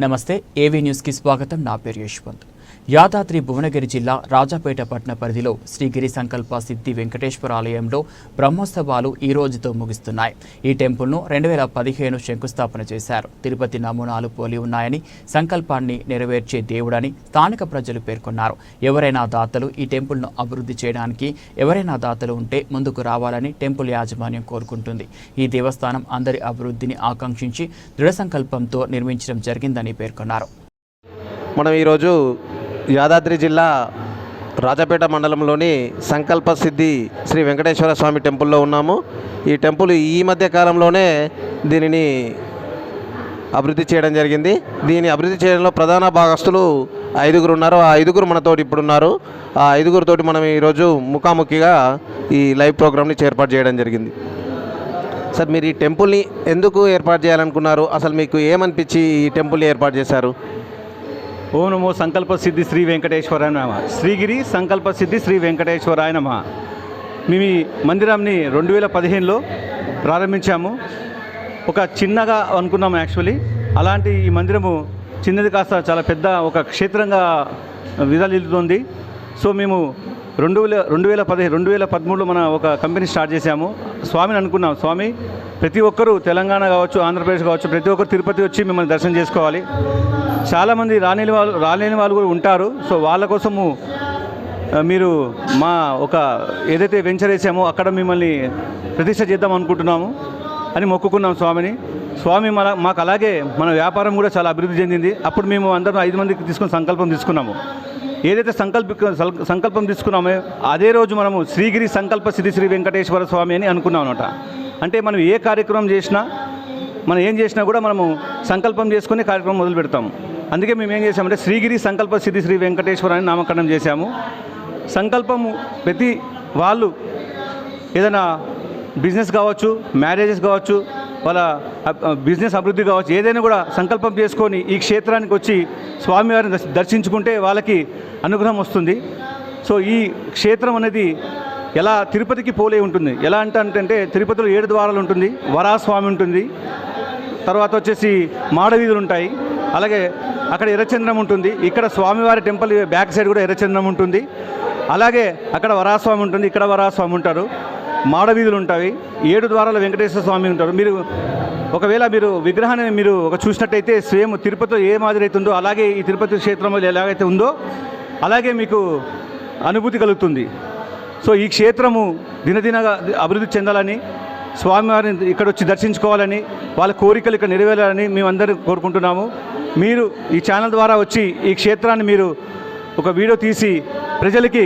నమస్తే ఏవీ న్యూస్కి స్వాగతం. నా పేరు యశ్వంత్. యాదాద్రి భువనగిరి జిల్లా రాజాపేట పట్టణ పరిధిలో శ్రీగిరి సంకల్ప సిద్ధి వెంకటేశ్వర ఆలయంలో బ్రహ్మోత్సవాలు ఈ రోజుతో ముగుస్తున్నాయి. ఈ టెంపుల్ను రెండు వేల పదిహేను శంకుస్థాపన చేశారు. తిరుపతి నమూనాలు పోలి ఉన్నాయని సంకల్పాన్ని నెరవేర్చే దేవుడని స్థానిక ప్రజలు పేర్కొన్నారు. ఎవరైనా దాతలు ఈ టెంపుల్ను అభివృద్ధి చేయడానికి ఎవరైనా దాతలు ఉంటే ముందుకు రావాలని టెంపుల్ యాజమాన్యం కోరుకుంటుంది. ఈ దేవస్థానం అందరి అభివృద్ధిని ఆకాంక్షించి దృఢ సంకల్పంతో నిర్మించడం జరిగిందని పేర్కొన్నారు. మనం ఈరోజు యాదాద్రి జిల్లా రాజాపేట మండలంలోని సంకల్ప సిద్ధి శ్రీ వెంకటేశ్వర స్వామి టెంపుల్లో ఉన్నాము. ఈ టెంపుల్ ఈ మధ్య కాలంలోనే దీనిని అభివృద్ధి చేయడం జరిగింది. దీని అభివృద్ధి చేయడంలో ప్రధాన భాగస్తులు ఐదుగురు ఉన్నారు ఆ ఐదుగురు మనతోటి ఇప్పుడు ఉన్నారు ఆ ఐదుగురితోటి మనం ఈరోజు ముఖాముఖిగా ఈ లైవ్ ప్రోగ్రామ్ని ఏర్పాటు చేయడం జరిగింది. సార్ మీరు ఈ టెంపుల్ని ఎందుకు ఏర్పాటు చేయాలనుకున్నారు? అసలు మీకు ఏమనిపించి ఈ టెంపుల్ని ఏర్పాటు చేశారు? ఓం నమో సంకల్ప సిద్ధి శ్రీ వెంకటేశ్వరాయ నమ. శ్రీగిరి సంకల్ప సిద్ధి శ్రీ వెంకటేశ్వరాయ నమ. మేము ఈ మందిరాన్ని రెండు వేల పదిహేనులో ప్రారంభించాము. ఒక చిన్నగా అనుకున్నాము యాక్చువల్లీ. అలాంటి ఈ మందిరము చిన్నది కాస్త చాలా పెద్ద ఒక క్షేత్రంగా విదలిల్లుతుంది సో మేము రెండు వేల రెండు వేల పదిహేను రెండు వేల పదమూడులో మన ఒక కంపెనీ స్టార్ట్ చేశాము. స్వామిని అనుకున్నాం. స్వామి ప్రతి ఒక్కరూ తెలంగాణ కావచ్చు ఆంధ్రప్రదేశ్ కావచ్చు ప్రతి ఒక్కరు తిరుపతి వచ్చి మిమ్మల్ని దర్శనం చేసుకోవాలి. చాలామంది రాలేని వాళ్ళు రాలేని వాళ్ళు కూడా ఉంటారు. సో వాళ్ళ కోసము మీరు మా ఒక ఏదైతే వెంచర్ వేసామో అక్కడ మిమ్మల్ని ప్రతిష్ట చేద్దాం అనుకుంటున్నాము అని మొక్కుకున్నాం స్వామిని. స్వామి మన మాకు అలాగే మన వ్యాపారం కూడా చాలా అభివృద్ధి చెందింది. అప్పుడు మేము అందరం ఐదు మందికి తీసుకుని సంకల్పం తీసుకున్నాము. ఏదైతే సంకల్ప సల్- సంకల్పం తీసుకున్నామో అదే రోజు మనము శ్రీగిరి సంకల్ప సిద్ధి శ్రీ వెంకటేశ్వర స్వామి అని అనుకున్నాం అనమాట అంటే మనం ఏ కార్యక్రమం చేసినా మనం ఏం చేసినా కూడా మనము సంకల్పం చేసుకుని కార్యక్రమం మొదలు పెడతాము అందుకే మేము ఏం చేసామంటే శ్రీగిరి సంకల్ప సిద్ధి శ్రీ వెంకటేశ్వర అని నామకరణం చేశాము. సంకల్పము ప్రతి వాళ్ళు ఏదైనా బిజినెస్ కావచ్చు మ్యారేజెస్ కావచ్చు వాళ్ళ బిజినెస్ అభివృద్ధి కావచ్చు ఏదైనా కూడా సంకల్పం చేసుకొని ఈ క్షేత్రానికి వచ్చి స్వామివారిని దర్శించుకుంటే వాళ్ళకి అనుగ్రహం వస్తుంది. సో ఈ క్షేత్రం అనేది ఎలా తిరుపతికి పోలే ఉంటుంది. ఎలా అంటే అంటే తిరుపతిలో ఏడు ద్వారాలు ఉంటుంది వరాస్వామి ఉంటుంది తర్వాత వచ్చేసి మాడవీధులు ఉంటాయి అలాగే అక్కడ ఎర్రచంద్రం ఉంటుంది. ఇక్కడ స్వామివారి టెంపుల్ బ్యాక్ సైడ్ కూడా ఎర్రచంద్రం ఉంటుంది. అలాగే అక్కడ వరాస్వామి ఉంటుంది. ఇక్కడ వరాస్వామి ఉంటారు. మాడవీధులు ఉంటాయి. ఏడు ద్వారాల వెంకటేశ్వర స్వామి ఉంటారు. మీరు ఒకవేళ మీరు విగ్రహాన్ని మీరు ఒక చూసినట్టయితే సేమ్ తిరుపతిలో ఏ మాదిరి అయితే ఉందో అలాగే ఈ తిరుపతి క్షేత్రంలో ఎలాగైతే ఉందో అలాగే మీకు అనుభూతి కలుగుతుంది. సో ఈ క్షేత్రము దినదినగా అభివృద్ధి చెందాలని స్వామివారిని ఇక్కడ వచ్చి దర్శించుకోవాలని వాళ్ళ కోరికలు ఇక్కడ నెరవేరాలని మేమందరం కోరుకుంటున్నాము. మీరు ఈ ఛానల్ ద్వారా వచ్చి ఈ క్షేత్రాన్ని మీరు ఒక వీడియో తీసి ప్రజలకి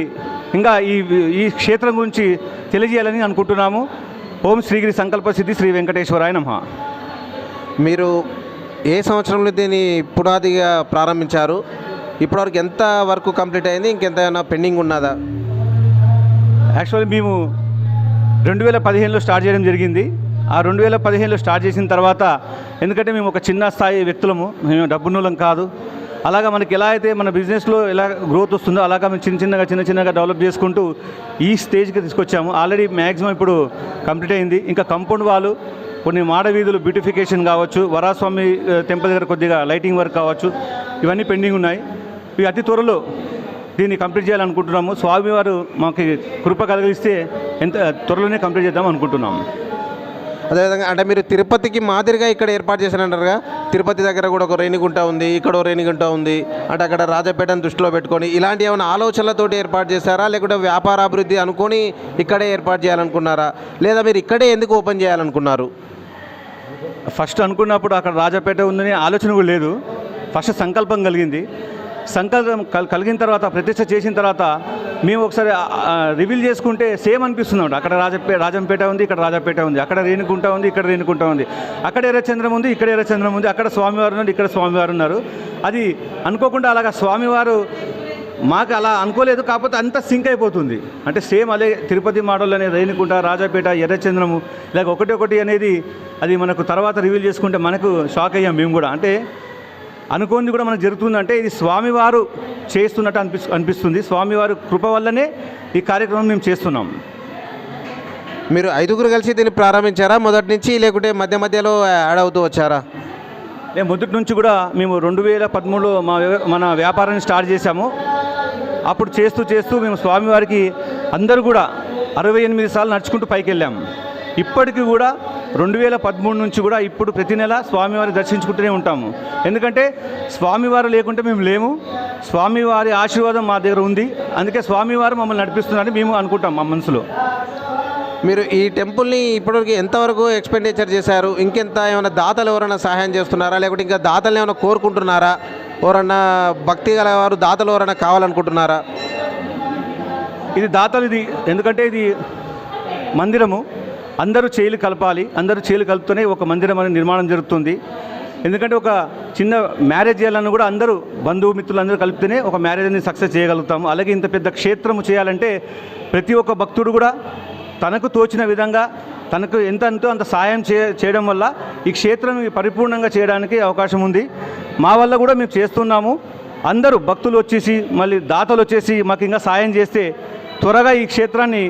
ఇంకా ఈ ఈ క్షేత్రం గురించి తెలియజేయాలని అనుకుంటున్నాము. ఓం శ్రీగిరి సంకల్ప సిద్ధి శ్రీ వెంకటేశ్వరాయ నమః. మీరు ఏ సంవత్సరంలో దీన్ని పునాదిగా ప్రారంభించారు? ఇప్పటివరకు ఎంత వరకు కంప్లీట్ అయింది? ఇంకెంత పెండింగ్ ఉన్నదా? యాక్చువల్లీ మేము రెండు వేల పదిహేనులో స్టార్ట్ చేయడం జరిగింది. ఆ రెండు వేల పదిహేనులో స్టార్ట్ చేసిన తర్వాత ఎందుకంటే మేము ఒక చిన్న స్థాయి వ్యక్తులము మేము డబ్బున్నోళ్ళం కాదు. అలాగా మనకి ఎలా అయితే మన బిజినెస్లో ఎలా గ్రోత్ వస్తుందో అలాగా మేము చిన్న చిన్నగా చిన్న చిన్నగా డెవలప్ చేసుకుంటూ ఈ స్టేజ్కి తీసుకొచ్చాము. ఆల్రెడీ మ్యాక్సిమం ఇప్పుడు కంప్లీట్ అయింది. ఇంకా కంపౌండ్ వాళ్ళు కొన్ని మాడ వీధులు బ్యూటిఫికేషన్ కావచ్చు వరాస్వామి టెంపుల్ దగ్గర కొద్దిగా లైటింగ్ వర్క్ కావచ్చు ఇవన్నీ పెండింగ్ ఉన్నాయి. ఇవి అతి త్వరలో దీన్ని కంప్లీట్ చేయాలనుకుంటున్నాము. స్వామివారు మాకు కృప కలిగిస్తే ఎంత త్వరలోనే కంప్లీట్ చేద్దాం అనుకుంటున్నాము. అదేవిధంగా అంటే మీరు తిరుపతికి మాదిరిగా ఇక్కడ ఏర్పాటు చేశారంటారుగా? తిరుపతి దగ్గర కూడా ఒక రేణిగుంట ఉంది ఇక్కడ ఒక రేణిగుంట ఉంది అంటే అక్కడ రాజపేటను దృష్టిలో పెట్టుకొని ఇలాంటి ఏమైనా ఆలోచనలతోటి ఏర్పాటు చేశారా? లేకుంటే వ్యాపార అభివృద్ధి అనుకొని ఇక్కడే ఏర్పాటు చేయాలనుకున్నారా? లేదా మీరు ఇక్కడే ఎందుకు ఓపెన్ చేయాలనుకున్నారు? ఫస్ట్ అనుకున్నప్పుడు అక్కడ రాజపేట ఉందని ఆలోచన కూడా లేదు. ఫస్ట్ సంకల్పం కలిగింది. సంకల్పం కల్- కలిగిన తర్వాత ప్రతిష్ట చేసిన తర్వాత మేము ఒకసారి రివీల్ చేసుకుంటే సేమ్ అనిపిస్తుంది అక్కడ రాజపే రాజంపేట ఉంది ఇక్కడ రాజపేట ఉంది అక్కడ రేణుకుంట ఉంది ఇక్కడ రేణుకుంట ఉంది. అక్కడ ఎర్రచంద్రం ఉంది ఇక్కడ ఎర్రచంద్రం ఉంది అక్కడ స్వామివారు ఉన్నారు ఇక్కడ స్వామివారు ఉన్నారు. అది అనుకోకుండా అలాగా స్వామివారు మాకు అలా అనుకోలేదు కాకపోతే అంత సింక్ అయిపోతుంది. అంటే సేమ్ అదే తిరుపతి మోడల్ అనేది రేణుకుంట రాజాపేట ఎర్రచంద్రము ఇలాగ ఒకటి ఒకటి అనేది అది మనకు తర్వాత రివీల్ చేసుకుంటే మనకు షాక్ అయ్యాం మేము కూడా. అంటే అనుకోనిది కూడా మనకు జరుగుతుంది అంటే ఇది స్వామివారు చేస్తున్నట్టు అనిపిస్ అనిపిస్తుంది. స్వామివారు కృప వల్లనే ఈ కార్యక్రమం మేము చేస్తున్నాం. మీరు ఐదుగురు కలిసి దీన్ని ప్రారంభించారా? మొదటి నుంచి లేకుంటే మధ్య మధ్యలో యాడ్ అవుతూ వచ్చారా? మేము మొదటి నుంచి కూడా మేము రెండు వేల పదమూడులో మా మన వ్యాపారాన్ని స్టార్ట్ చేశాము. అప్పుడు చేస్తూ చేస్తూ మేము స్వామివారికి అందరూ కూడా అరవై ఎనిమిది సార్లు నడుచుకుంటూ పైకి వెళ్ళాము ఇప్పటికీ కూడా రెండు వేల పదమూడు నుంచి కూడా ఇప్పుడు ప్రతి నెల స్వామివారి దర్శించుకుంటూనే ఉంటాము. ఎందుకంటే స్వామివారు లేకుంటే మేము లేము. స్వామివారి ఆశీర్వాదం మా దగ్గర ఉంది. అందుకే స్వామివారు మమ్మల్ని నడిపిస్తున్నారని మేము అనుకుంటాం మా మనసులో. మీరు ఈ టెంపుల్ని ఇప్పటివరకు ఎంతవరకు ఎక్స్పెండిచర్ చేశారు? ఇంకెంత ఏమైనా దాతలు ఎవరైనా సహాయం చేస్తున్నారా? లేకుంటే ఇంకా దాతలు ఏమైనా కోరుకుంటున్నారా? ఎవరన్నా భక్తి గల వారు దాతలు ఎవరైనా కావాలనుకుంటున్నారా? ఇది దాతలు ఇది. ఎందుకంటే ఇది మందిరము. అందరూ చేలు కలపాలి. అందరూ చేయిలు కలుపుతూనే ఒక మందిరం అనేది నిర్మాణం జరుగుతుంది. ఎందుకంటే ఒక చిన్న మ్యారేజ్ చేయాలన్నా కూడా అందరూ బంధువు మిత్రులందరూ కలిపితేనే ఒక మ్యారేజ్ అనేది సక్సెస్ చేయగలుగుతాము. అలాగే ఇంత పెద్ద క్షేత్రము చేయాలంటే ప్రతి ఒక్క భక్తుడు కూడా తనకు తోచిన విధంగా తనకు ఎంత ఎంతో అంత సాయం చే చేయడం వల్ల ఈ క్షేత్రం పరిపూర్ణంగా చేయడానికి అవకాశం ఉంది. మా వల్ల కూడా మేము చేస్తున్నాము. అందరూ భక్తులు వచ్చేసి మళ్ళీ దాతలు వచ్చేసి మాకు ఇంకా సాయం చేస్తే త్వరగా ఈ క్షేత్రాన్ని